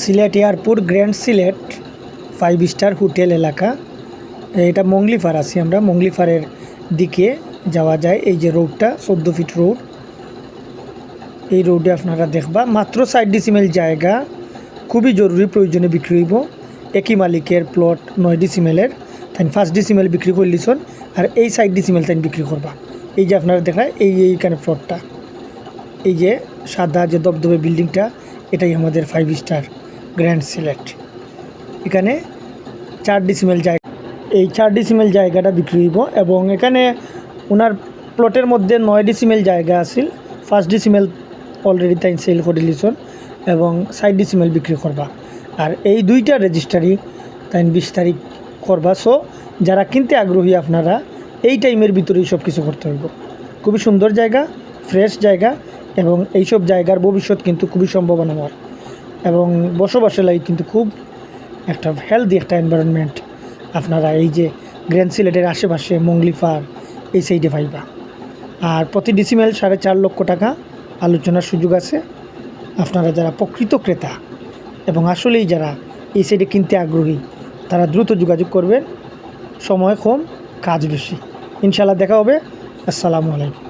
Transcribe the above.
Sylhet airport, grand Sylhet five star hotel এলাকা। এটা মংলিফার আছি আমরা মংলিফারের দিকে যাওয়া যায় এই যে রোডটা চোদ্দ ফিট রোড এই রোডে আপনারা দেখবা, মাত্র সাইড ডিসিমেল জায়গা। খুবই জরুরি, প্রয়োজনে বিক্রি হইব। একই মালিকের প্লট নয় ডিসিমেলের তাই ফার্স্ট ডিসিমেল বিক্রি করলিছন আর এই সাইড ডিসিমেল তাই বিক্রি করবা। এই যে আপনারা দেখায় এই এইখানে প্লটটা এই যে সাদা যে দবদবে বিল্ডিংটা এটাই আমাদের ফাইভ স্টার গ্র্যান্ড সিলেক্ট এখানে চার ডিসিমেল জায়গা, এই চার ডিসিমেল জায়গাটা বিক্রি হইব এবং এখানে ওনার প্লটের মধ্যে নয় ডিসিমেল জায়গা আছিল। ফার্স্ট ডিসিমেল অলরেডি তাই সেল করে দিলিছন এবং সাইড ডিসিমেল বিক্রি করবা। আর এই দুইটা রেজিস্টারি তাই বিশ তারিখ করবা। সো যারা কিনতে আগ্রহী আপনারা, এই টাইমের ভিতরেই সব কিছু করতে হইব। খুবই সুন্দর জায়গা ফ্রেশ জায়গা এবং এইসব জায়গার ভবিষ্যৎ কিন্তু খুবই সম্ভাবনাময়। এবং বসবাসের লাগে কিন্তু খুব একটা হেলদি একটা এনভায়রনমেন্ট আপনারা এই যে গ্র্যান্ড সিলেটের আশেপাশে মংলিফার এই সাইডে পাইবা। আর প্রতি ডিসিমেল সাড়ে চার লক্ষ টাকা আলোচনার সুযোগ আছে। আপনারা যারা প্রকৃত ক্রেতা এবং আসলেই যারা এই সাইডে কিনতে আগ্রহী, তারা দ্রুত যোগাযোগ করবেন। সময় কম, কাজ বেশি। ইনশাল্লাহ দেখা হবে। আসসালামু আলাইকুম।